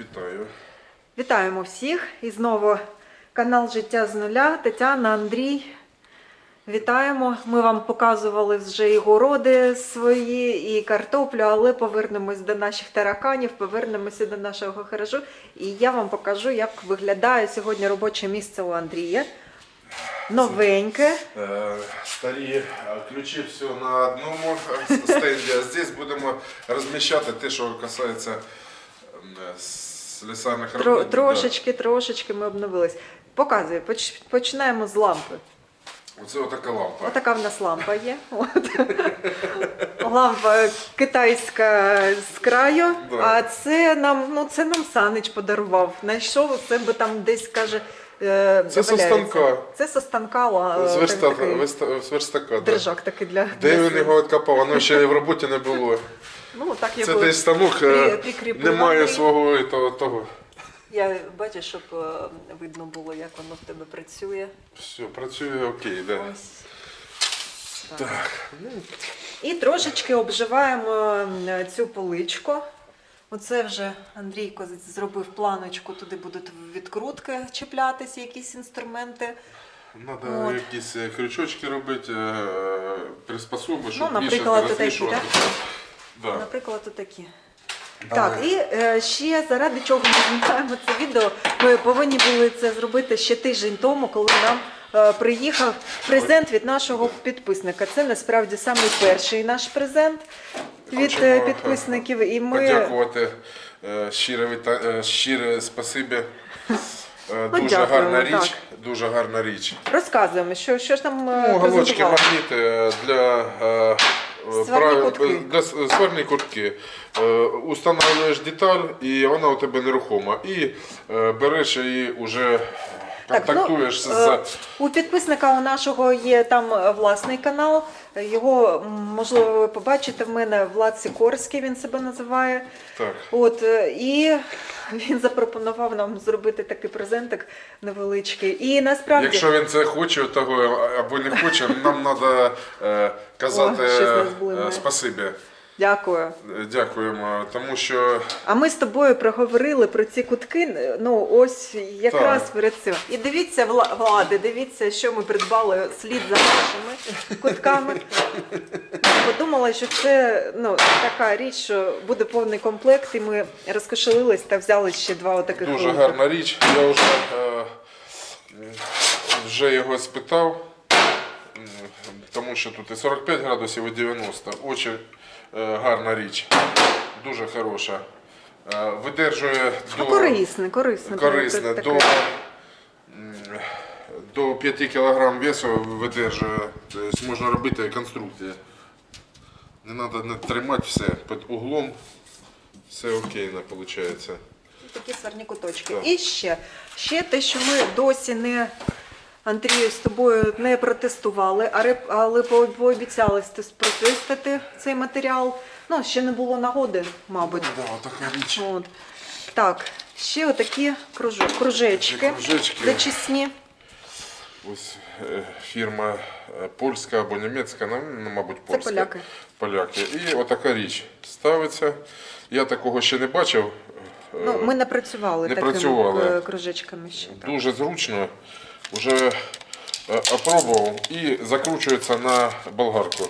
Вітаю. Вітаємо всіх і знову канал Життя з нуля. Тетяна, Андрій. Вітаємо. Ми вам показували вже і городи свої, і картоплю, але повернемось до наших тараканів, повернемося до нашого гаражу. І я вам покажу, як виглядає сьогодні робоче місце у Андрія. Новеньке. Е, Старі е, ключі все на одному стенді, а здесь будемо розміщати те, що касається ем, Тро, робіт. трошечки, трошечки ми обновились. Показую, Поч- починаємо з лампи. Оце отака лампа. Отака в нас лампа є. От. Лампа китайська з краю. Да. А це нам, ну це нам Санич подарував. Знайшов у себе там десь каже. е, Це со валяється. станка. Це со станка. ла- З верстака, такий верста- з верстака да. Держак такий для. Де для він сил. його відкопав? Воно ще і в роботі не було. Ну так Це його. десь станок е, прикріпила немає свого того, того. Я бачу, щоб е, видно було, як воно в тебе працює. Все, працює окей, да. Ось. Так. І трошечки обживаємо м, цю поличку. Оце вже Андрійко з- зробив планочку, туди будуть відкрутки чіплятися, якісь інструменти. Треба От. якісь е, крючочки робити, е, приспособи, щоб Ну, більше наприклад, отакі, розвішувати. Да. Наприклад, отакі. Так, і е, ще заради чого ми знімаємо це відео, ми повинні були це зробити ще тиждень тому, коли нам е, приїхав презент від нашого підписника. Це насправді самий перший наш презент від Хочемо, е, підписників. І ми Подякувати е, щире, віта... е, щире спасибі. Е, Ну, Дуже дякуємо, гарна річ. Дуже гарна річ. розказуємо, що, що ж нам е, Ну, голочки, презентували. магніти е, для, е, Сварні кутки. сварні кутки. Е, деталь і вона у тебе нерухома. І е, береш її вже контактуєш ну, з. е, У підписника у нашого є там е, власний канал. Його можливо ви побачите в мене Влад Сікорський, він себе називає. Так. От е, і він запропонував нам зробити такий презентик невеличкий. І насправді Якщо він це хоче, того або не хоче, нам треба е, казати О, е, блимає. спасибі. Дякую. Дякуємо, тому що А ми з тобою проговорили про ці кутки. Ну ось якраз Так. перед цим. І дивіться, влади, дивіться, що ми придбали слід за нашими кутками. Подумала, що це ну така річ, що буде повний комплект, і ми розкошелились та взяли ще два отаких. дуже великих. гарна річ. Я вже, е, вже його спитав, тому що тут і 45 градусів, і 90. Дуже е, гарна річ, дуже хороша. Е, Видержує до, корисне, корисне. корисне, до, до 5 кг весу видержує. Тобто можна робити конструкції. Не треба не тримати все під углом. Все окейно виходить. Такі сарні куточки. Так. І ще, ще те, що ми досі не Андрію з тобою не протестували, але пообіцяли протестити цей матеріал. Ну, ще не було нагоди, мабуть. Да, така річ. От. Так, ще отакі кружо- кружечки, кружечки. зачисні. Ось е, фірма е, польська або німецька, ну, ну, мабуть, Це польська. поляки. Поляки. І отака річ ставиться. Я такого ще не бачив. Е, Ну, ми не працювали не такими працювали. е, кружечками ще. Дуже зручно. Вже е, опробував і закручується на болгарку.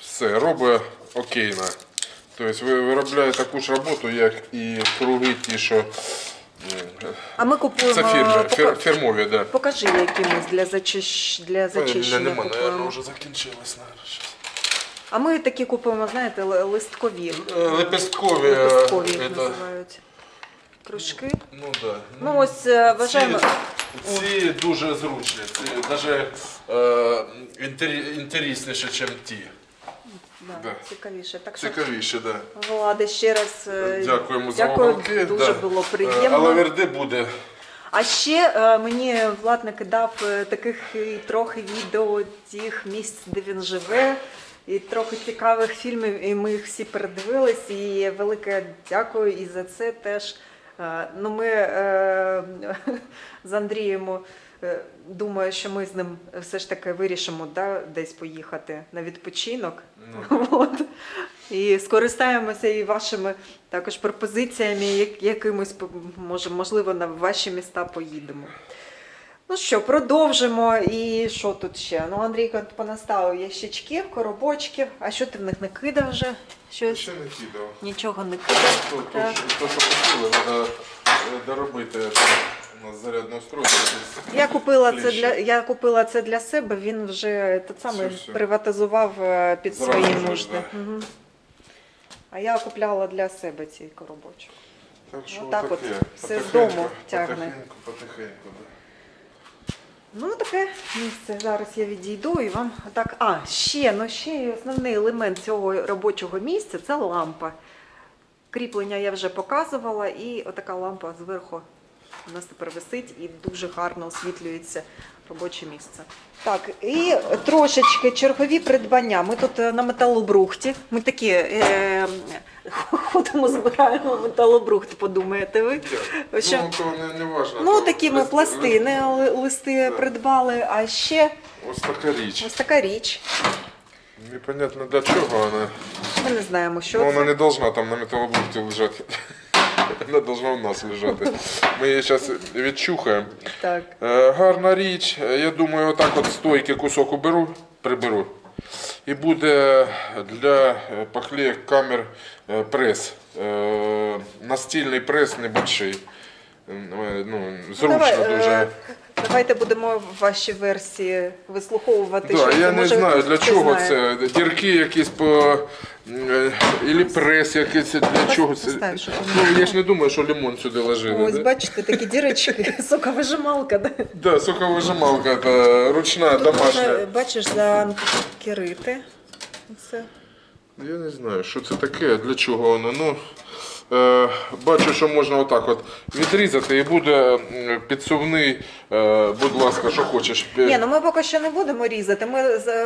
Все, робить окейно. Тобто ви виробляє таку ж роботу, як і круги ті, що А ми купуємо. це фірми, пока- фір, фірмові, да. Покажи якимось для, зачищ... для зачищення. Нема, купуємо. наверное, вже закінчилось. А ми такі купуємо, знаєте, листкові. Е, Лепесткові. е, їх это, називають. Кружки. ну, да. Ну ось е, вважаємо. Ці, ці дуже зручні. Ці навіть е, інтересніше, ніж ті. Да, Да. Цікавіше. Так що, Цікавіше, так. Влади, ще раз е, Дякуємо за дякую, дуже було Е, приємно. Але верди буде. А ще е, мені Влад накидав е, таких і трохи відео тих місць, де він живе, і трохи цікавих фільмів, і ми їх всі передивились. І велике дякую і за це теж. Е, Ну, ми е, з Андрієм е, думаю, що ми з ним все ж таки вирішимо да, десь поїхати на відпочинок. Ну. От. І скористаємося і вашими також пропозиціями, як- якимось, по- може, можливо, на ваші міста поїдемо. Ну що, продовжимо. І що тут ще? Ну, Андрійко понаставив ящички, коробочки. А що ти в них не кидав вже? Щось? Ще не кидав. Нічого не кидав. То, то, то, що купили, треба доробити. У нас зарядне устройство. Я купила це для я купила це для себе. Він вже тот самий Все, все. приватизував е, під Зразу свої вже, нужди. Мгм. А я купляла для себе цей коробочок. Так що Отак от таке. все з Потихеньку, дому тягне. Потихеньку, потихеньку. да. Ну, таке місце. Зараз я відійду і вам так. А, ще, ну ще основний елемент цього робочого місця це лампа. Кріплення я вже показувала, і отака лампа зверху у нас тепер висить і дуже гарно освітлюється робоче місце. Так, і трошечки чергові придбання. Ми тут е, на металобрухті. Ми такі е, ходимо, збираємо металобрухт, подумаєте ви. Що? Ну, то не, не важно. Ну, такі ми пластини, ли- листи придбали, а ще Ось така річ. ось така річ. Непонятно для чого вона. Ми не знаємо, що Ну, вона це. не должна там на металобрухті лежати. Вона должна у нас лежати. Ми її зараз відчухаємо. Так. Е, Гарна річ. Е, Я думаю, отак от стойки кусок уберу, приберу. І буде для е, камер е, прес. Е, Настільний прес небольший. Е, Ну, зручно давай, дуже. Давайте будемо ваші версії вислуховувати. Да, що я не знаю для чого це. Дірки якісь по. е, Ілі прес якийсь для чого це. Ну, я ж не думаю, що лимон сюди ложили. Ось, бачите, такі дірочки, соковижималка. Да? Да, соковижималка та ручна, Тут домашня. бачиш, заанкерити. Це. Я не знаю, що це таке, для чого воно. Ну, бачу, що можна отак от відрізати і буде підсувний, е, будь ласка, що хочеш. Ні, ну ми поки що не будемо різати. Ми,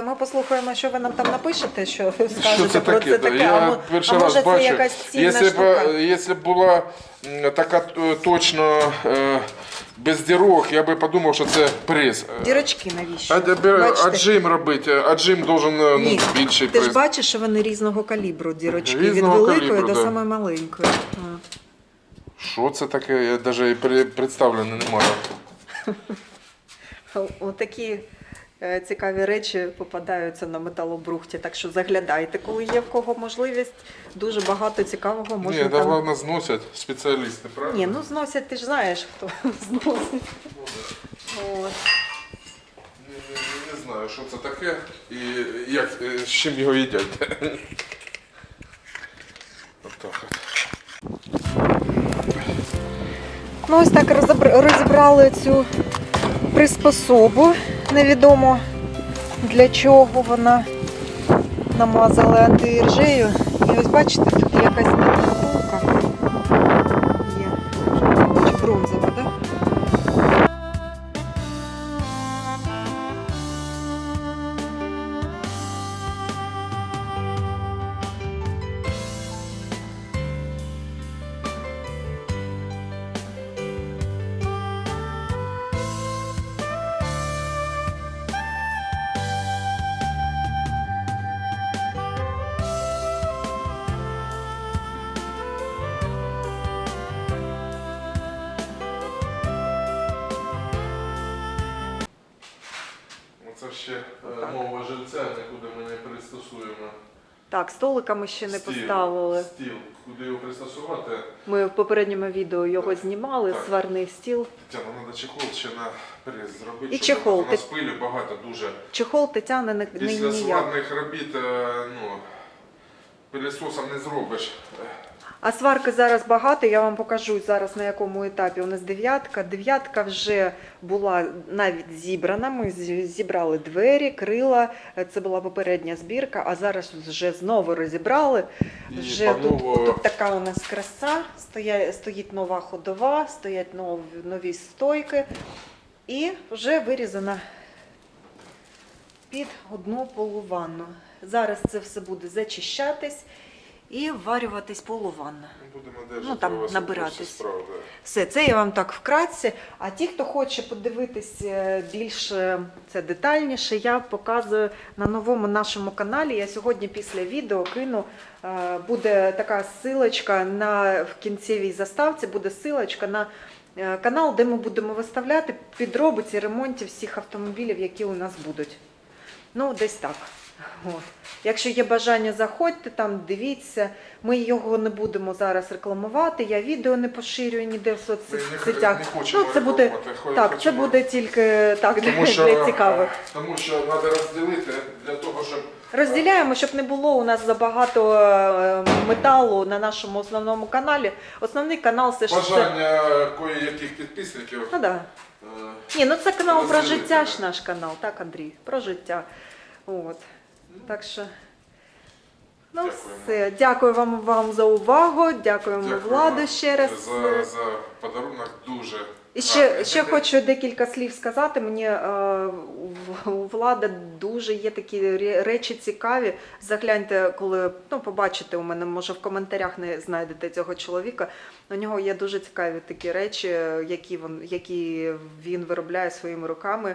ми послухаємо, що ви нам там напишете, що ви скажете Що це про таке? це Та таке. Я а, перший а раз може бачу. це якась цінна Якщо б, штука? якщо була така точна. точно е, без дірок, я би подумав, що це приз. Дірочки навіщо? А, б- Бачите? аджим робити, аджим должен е, ну, Ні, більший ти ж приз. бачиш, що вони різного калібру, дірочки, Різного від великої калібру, до да. самої маленької. А. Що це таке? Я навіть представлено не маю. Отакі цікаві речі попадаються на металобрухті, так що заглядайте, коли є в кого можливість. Дуже багато цікавого можна Ні, там. головне зносять спеціалісти, правильно? Ні, ну зносять, ти ж знаєш, хто зносить. От. Не, не, не знаю, що це таке і як, е, з чим його їдять. Отак от. Ну, ось так розібрали цю приспособу. Невідомо для чого вона намазала антиіржею. І ось бачите, тут якась ще е, Отак. мова жильця, нікуди ми не пристосуємо. Так, столика ми ще не Стіл, поставили. Стіл, куди його пристосувати. Ми в попередньому відео його знімали, Так. сварний стіл. Тетяна, треба чехол ще на прес зробити. І щоб чехол. У нас пилі багато дуже. Чехол Тетяни не, не Після ніяк. сварних робіт, е, ну, пилісосом не зробиш. А сварки зараз багато. Я вам покажу зараз на якому етапі. У нас дев'ятка. Дев'ятка вже була навіть зібрана. Ми зібрали двері, крила. Це була попередня збірка, а зараз вже знову розібрали. Вже тут, тут така у нас краса. Стоя, стоїть нова ходова, стоять нові, нові стойки. І вже вирізана під одну полуванну. Зараз це все буде зачищатись. і вварюватись полуванна. Будемо держати Ну, там вас набиратись. справ, да. Все, це я вам так вкратце. А ті, хто хоче подивитись е, більш е, це детальніше, я показую на новому нашому каналі. Я сьогодні після відео кину. е, Буде така силочка на в кінцевій заставці, буде силочка на е, канал, де ми будемо виставляти підробиці ремонтів всіх автомобілів, які у нас будуть. Ну, десь так. От. Якщо є бажання, заходьте там, дивіться. Ми його не будемо зараз рекламувати. Я відео не поширюю ніде в Ми не, соцсетях. хочемо Ну, це буде рекламувати, так, це хочемо- буде тільки так для, що, для цікавих. Тому що треба розділити для того, щоб Розділяємо, щоб не було у нас забагато е, металу на нашому основному каналі. Основний канал все ж це. бажання кої-яких підписників. Ну, да. е, Ні, ну це канал про Розділити, життя да. ж наш канал, так, Андрій? Про життя. От. Так що. Ну, Дякуємо. все. Дякую вам, вам за увагу. Дякуємо владу ще раз. За, за подарунок дуже. І ще, ще хочу декілька слів сказати. Мені е, у- влада дуже є такі речі цікаві. Загляньте, коли ну, побачите у мене, може в коментарях не знайдете цього чоловіка. У нього є дуже цікаві такі речі, які він, які він виробляє своїми руками.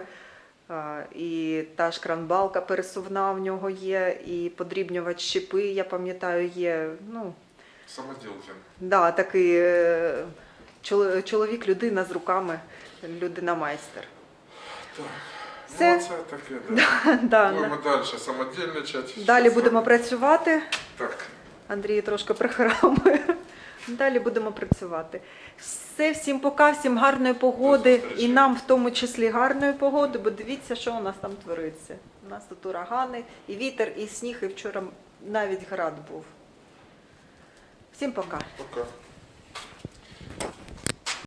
Е, І та ж кранбалка пересувна в нього є, і подрібнювач щепи, я пам'ятаю, є. Ну, Самоділки. Да, такий е, чоловік, людина з руками, людина майстер. Так. Все. Ну, це таке, да. Да, Будемо далі самодільничати. Далі будемо працювати. Так. Андрій трошки прихрамує. Далі будемо працювати. Все, всім пока, всім гарної погоди. І нам в тому числі гарної погоди, бо дивіться, що у нас там твориться. У нас тут урагани, і вітер, і сніг, і вчора навіть град був. Всім пока. Пока.